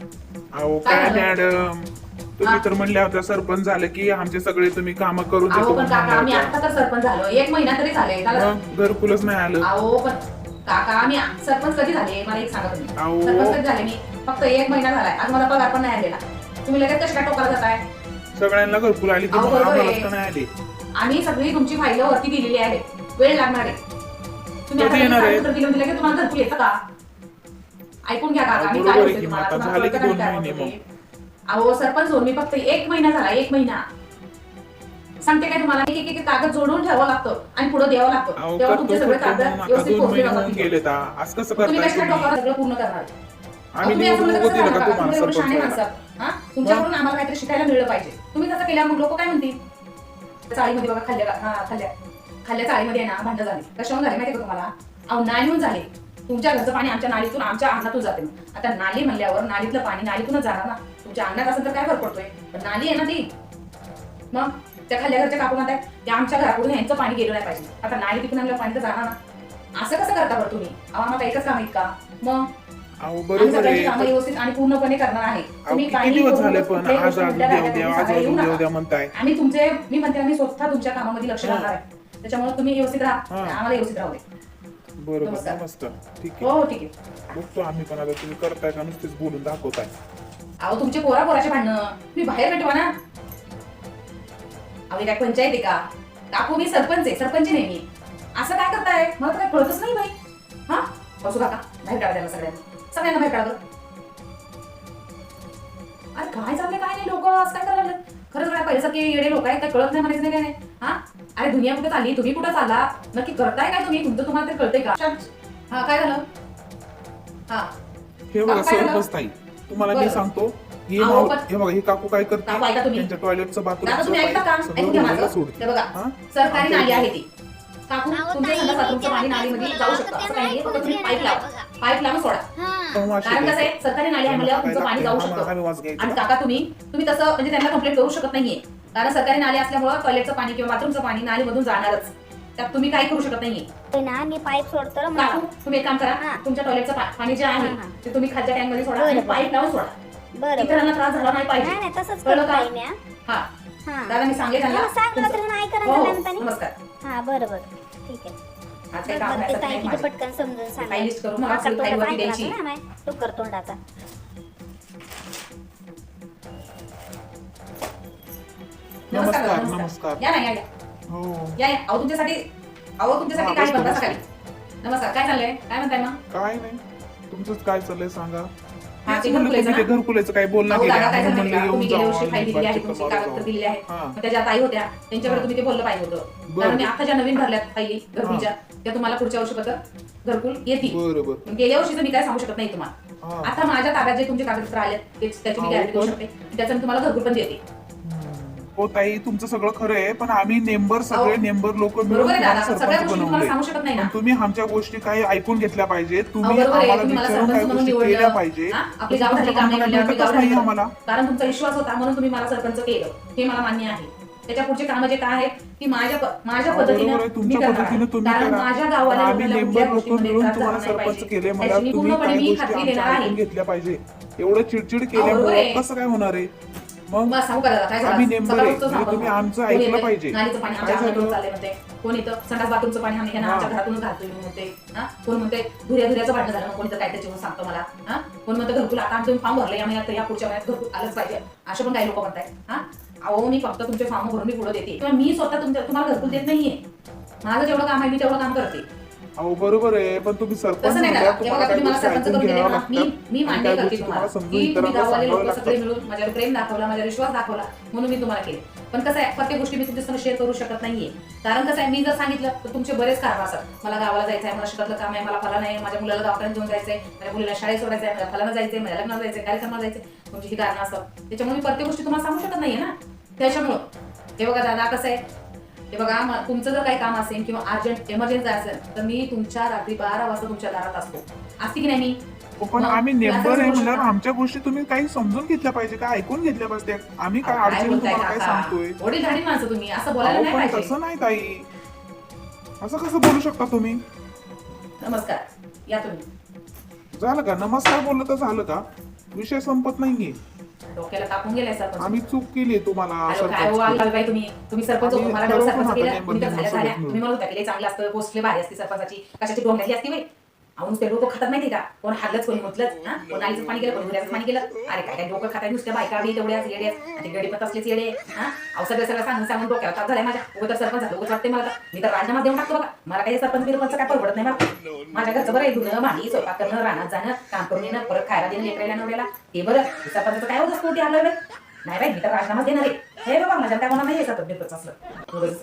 अहो काय काय झालं? मॅडम? तुम्ही तर म्हणल्या होत्या सरपंच झाले की आमचे सगळे तुम्ही काम करून अहो देतो पण काका आम्ही म्हणल्या आता तर सरपंच झालो. एक महिना तरी झाले. मग घरकुलच नाही आलं. अहो पण काका आम्ही सरपंच कधी झाले? मला एक सांगा तुम्ही. अहो. सरपंच कधी झाले? मी फक्त एक महिना झालाय. आज मला पगार पण नाही आलेला. तुम्ही लगेच कशा टोकाला जाताय? सगळ्यांना घरकुल आली की अहो, मग बरोबर आम्हालाच आहे. का नाही आली? आम्ही सगळी तुमची फाईल वरती दिलेली आहे. वेळ लागणार आहे. तुम्ही आता कधी येणार आहे? उत्तर दिलं म्हणजे लगेच तुम्हाला घरकुल येतं का? ऐकून घ्या काका मी बरोबर काय आहे बोलते की मग तुम्हाला आता तुम्हाला झाले की कळतं दोन काय महिने बोलते? अहो सरपंच होऊन मी फक्त एक महिना झाला एक महिना. सांगते काय तुम्हाला? एक एक एक कागद जोडून ठेवावं लागतं आणि पुढे द्यावं लागतं. अहो तेव्हा करतो तुमचे सगळे करतो कागद आता व्यवस्थित दोन पोहोचले महिने होऊन जातात गेले आज कसं तुम्ही करताय कशा तुम्ही? सगळं पूर्ण करणार. आम्ही तुम्ही असं निवडून म्हणलं उभं कसं दिलं करणार का का? तुम्हाला तुम्ही एवढं शहाणे सरपंच माणसं. हा? तुमच्याकडून आम्हाला काहीतरी शिकायला मिळलं पाहिजे. तुम्ही तसं केल्यावर मग लोक काय म्हणतील? चाळीमध्ये बघा खाल्ल्या हा खाल्ल्या. खाल्ल्या चाळीमध्ये आहे ना भांडण झाली. कशावर झाले माहिती का तुम्हाला? अहो नालीहून झाले. तुमच्या घरचं पाणी आमच्या नालीतून आमच्या अंगणातून जाते आता नाली म्हणल्यावर नालीतलं पाणी नालीतूनच जाणार ना. तुमच्या अंगणात असेल तर काय फरक पडतोय? पण नाली आहे ना ती. मग त्या खाल्ल्या घरच्या काकू म्हणताय त्या आमच्या घराकडून यांचं पाणी गेलं नाही पाहिजे. आता नाली तिकडून आणलं पाणी तर जाणार ना. असं कसं करता बरं तुम्ही? अहो आम्हाला एकच काम आहेत का? मग अहो आम्ही बरोबर सगळ्यांची आहे. कामं व्यवस्थित आणि पूर्णपणे करणार आहे. अहो, तुम्ही किती काही दिवस करू झाले नका, पण कुठल्याही आज गोष्टी आज उलट्या उद्या टाकायच्या, उद्या आज तुम्ही आज सांगायला उद्या येऊ उद्या नका. म्हणताय. आम्ही तुमचे मी म्हणते आम्ही स्वतः तुमच्या कामामध्ये लक्ष. घालणार आहे. त्याच्यामुळे तुम्ही व्यवस्थित राहा. हा. आम्हाला व्यवस्थित राहू दे. बरोबर नमस्कार. मस्त. ठीक हो आहे. हो ठीक आहे. बघतो आम्ही पण आता तुम्ही करताय का नुसतेच बोलून दाखवताय. अहो तुमचे पोरा पोराचे भांडणं. तुम्ही बाहेर भेटवा ना. अहो हे काय पंचायत आहे का? काकू मी सरपंच आहे सरपंच नाही मी. असं काय करताय? मला तर काय कळतच नाही बाई. हा? बसू काका बाहेर काढा त्याला सगळ्यांना. सगळ्यांना बाहेर काढा बरं. अरे काय चाललंय? काय नाही लोक. असं काय करायला लागलेत? खरंच काय पहिल्यासारखे येडे लोक आहेत काय कळत नाही म्हणायचं नाही काय नाही हा? अरे दुनिया कुठे चालली? तुम्ही कुठं चालला? नक्की करताय काय तुम्ही? तुमचं तुम्हाला ते कळतंय का? हा काय झालं? हा. हे बघा काय झालं? सरपंच ताई तुम्हाला मी बरं. सांगतो हे अहो, नाव पण- हे बघा हे काकू काय करते काकू ऐका तुम्ही. त्यांच्या टॉयलेटचं दादा तुम्ही ऐकता का? ऐकून घ्या माझं. सोडते हे बघा हा? सरकारी नाली आहे. ती. काकू अहो, तुमच्या ताई, मी पाणी नालीमध्ये जाऊ शकतं. असं काही नाही फक्त तुम्ही पाईप लावा. पाईप लावून सोडा. हा. कारण कसं. आहे सरकारी नाली आहे म्हणल्यावर तुमचं पाणी जाऊ शकतं. आणि? काका तुम्ही तुम्ही तसं म्हणजे त्यांना कंप्लेंट करू शकत नाहीये. कारण सरकारी नाली असल्यामुळं टॉयलेटचं पाणी किंवा बाथरूमचं पाणी नालीमधून जाणारच त्यात तुम्ही काही करू शकत नाहीये ते ना मी पाईप सोडतो ना मला. काकू तुम्ही एक काम करा हा. तुमच्या टॉयलेटचं पा- पाणी जे आहे हा, हा. ते तुम्ही खालच्या टँकमध्ये सोडा बरं, आणि बरं. पाईप लावून सोडा बरं इतरांना त्रास झाला नाही नाही पाहिजे नाही तसंच कळलं करतो का? हा. दादा मी त्यांना हा, तुमचं- नाही हो, हो. नमस्कार हा बरं बरं ठीक आहे आज काही बरं, काम बरं, नाही ते सध्या ताई नाही किती माझे. पटकन समजून सांगा मला द्यायची ना? डुक्कर तोंडाचा नमस्कार नमस्कार. या ना या या. हो. या या. अहो तुमच्यासाठी अहो तुमच्यासाठी हा, काय बसतो. सकाळी? नमस्कार. काय चाललंय? काय म्हणताय मग? काय नाही. तुमचंच काय चाललंय सांगा. हा, तेच ते म्हणलं घरकुलाचं तुम्ही ते ना? घरकुलाचं काय बोलणं अहो केलं दादा काय म्हणून सांगितलं? म्हणलं तुम्ही येऊन गेल्या जाऊ वर्षी फाईल आणि दिलेली आहे चक्कर तुमची मारून कागदपत्र जाऊ. दिलेली आहे. हा. मग त्याच्या ताई होत्या. त्यांच्याकडे हा. तुम्ही ते बोललं पाहिजे होतं. बरं. कारण मी आता ज्या नवीन भरल्यात फाईली घरकुलच्या त्या तुम्हाला पुढच्या वर्षी फक्त घरकुल येतील. बरोबर गेल्या वर्षीचं मी काय सांगू शकत नाही तुम्हाला. हा. आता माझ्या ताब्यात जे तुमचे कागदपत्र आले त्याची मी अहो, गॅरंटी देऊ पण- शकते. त्याचं मी तुम्हाला घरकुल पण देते. हो ताई तुमचं सगळं खरं आहे पण आम्ही नेंबर सगळे अहो, नेंबर लोक मिळून बरोबर आहे दादा. तुम्हाला पण सगळ्या सरपंच गोष्टी तुम्हाला बनवले सांगू शकत नाही ना. पण तुम्ही आमच्या गोष्टी काही ऐकून घेतल्या पाहिजे तुम्ही अहो, बरोबर आहे. आम्हाला तुम्ही मला विचारून काही सरपंच म्हणून गोष्टी केल्या निवडलं पाहिजे हा? आपली कामे आपली भेटतच नाही. आम्हाला. कारण तुमचा विश्वास होता म्हणून तुम्ही मला सरपंच केलं. हे मला मान्य आहे. त्याच्या पुढचे काम जे काय आहेत ती माझ्या प- माझ्या अहो, पद्धतीने बरोबर आहे, तुमच्या मी करणार. पद्धतीने आहे. तुम्ही कारण करा. माझ्या गावाला आम्ही लोकांना नेंबर कुठल्या लोक गोष्टीमध्ये मिळून त्रास तुम्हाला नाही सरपंच पाहिजे. केले मला त्याची मी तुम्ही पूर्णपणे काही मी गोष्टी खात्री आमच्या देणार आहे. ऐकून घेतल्या पाहिजे एवढं चिडचिड बरोबर केल्यामुळे आहे. कसं काय होणार आहे? मग सांगू का दादा? काय झालं? आम्ही नेंबर आहे. सकाळचं म्हणजे तुम्ही. आमचं कोण ऐकलं येतंय? पाहिजे. नालीचं पाणी आमच्या काय अंगणातून झालं? चाललंय म्हणते. कोण येतं? संडास बाथरूमचं पाणी आम्ही हा. आमच्या घरातूनच घालतोय म्हणते. हा? कोण म्हणते? धुऱ्या धुऱ्याचं भांडण झालं मग कोणी तर काय त्याच्यावर सांगतो मला. हा? कोण म्हणतं? घरकुल आता आमचं फॉर्म भरले या पुढच्या महिन्यात घरकुल आलंच पाहिजे. असे पण काही लोक म्हणतायत. हा? अहो मी फक्त तुमचे फॉर्म भरून मी पुढे देते. किंवा मी स्वतः तुमच्या तुम्हाला घरकुल देत नाहीये. माझं जेवढं काम आहे मी तेवढं काम करते. अहो बरोबर आहे पण तुम्ही सरपंच तसं नाही म्हणल्यावर दादा तुम्हाला जेव्हा काही तुम्ही मला गोष्टी सरपंच ऐकून करून दिले घ्याव्या ना मी लागतात मी आणि मान्य काही करते गोष्टी तुम्हाला. समजून की तुम्ही इतरांना गाववाले सांगाव्या लोक सगळे मिळून माझ्यावर प्रेम दाखवला माझ्यावर विश्वास दाखवला म्हणून मी तुम्हाला केले. पण कसं आहे प्रत्येक गोष्टी मी तुमच्यासमोर शेअर करू शकत नाहीये. कारण कसं आहे मी जर सांगितलं तर तुमचे बरेच कारण असतात. मला गावाला जायचं आहे मला शेतातलं काम आहे मला फला नाही माझ्या मुलाला दवाखान्यात घेऊन जायचंय माझ्या मुलीला शाळेत सोडायचं आहे मला फलाला जायचंय माझ्या लग्नाला जायचंय कार्यक्रमाला जायचंय. तुमची ही कारणं असतात. त्याच्यामुळे मी प्रत्येक गोष्टी तुम्हाला सांगू शकत नाहीये ना. त्याच्यामुळं. हे बघा दादा कसं आहे? हे बघा तुमचं जर काही काम असेल किंवा अर्जंट इमर्जन्सी असेल तर मी तुमच्या रात्री बारा वाजता तुमच्या दारात असतो. असते की नाही मी? हो, पण आम्ही नेंबर आहे म्हणल्यावर. आमच्या गोष्टी तुम्ही काही समजून घेतल्या पाहिजे का ऐकून घेतल्या पाहिजे आम्ही काय अडचणी तुम्हाला काय? सांगतोय? माणसं तुम्ही असं बोलायला नाही पाहिजे. तसं नाही ताई. असं कसं बोलू शकता तुम्ही? नमस्कार. या तुम्ही. झालं का? नमस्कार बोललं तर झालं का? विषय संपत नाहीये. डोक्याला कापून गेलाय सरपंच. आम्ही चूक केली तुम्हाला अरे काय हो सरपंच. आली बाई तुम्ही तुम्ही सरपंच आम्ही मला सरपंच ना केलं तुम्ही तर नेमकं झाल्या तुम्ही म्हणत होता की लय चांगलं असतं पोस्टले भारी असते सरपंचाची. कशाची डोंगराची असते बाई. अहो नुसते डोकं खातात माहिती का? कोण हाडलंच कोणी म्हटलंच हा? कोण आईचं पाणी गेलं कोण उद्याचं पाणी गेलं? अरे काय काय डोकं खातात नुसत्या बायका बी तेवढ्या येडे आणि गडी गडीपत असलेच येडे हा? अहो सगळं सगळं सांगून सांगून डोक्याला ताप झालाय माझ्या. उगं सरपंच झालं उगत वाटते मला तर. मी तर राजीनामा देऊन टाकतो बघा. मला काही सरपंच बिरपंच काय परवडत नाही मला. माझ्या घरचं बरं आहे धुणं भांडी स्वयंपाक करणं रानात जाणं काम करून येणं परत खायला देणं लेकरायला नवऱ्याला. हे बरं. सरपंचाचं काय होत असतो ते आलं नाही बाई मी तर राजीनामा देणार आहे. हे बाबा माझ्या काय म्हणा नाही येतात बिरपंच असलं. उगाच.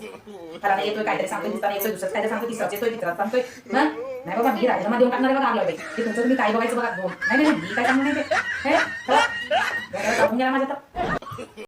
त्याला येतोय काहीतरी सांगतोय दुसरा येतोय दुसरं काहीतरी सांगतो तिसरा येतोय तिसरा सांगतोय. नाही बाबा मी राजीनामा देऊन टाकणार आहे बघा आपल्या ते तुमचं तुम्ही काय बघायचं बघा. नाही नाही मी काय सांगणार नाही ते? हे, चला. गेला माझ्या तर.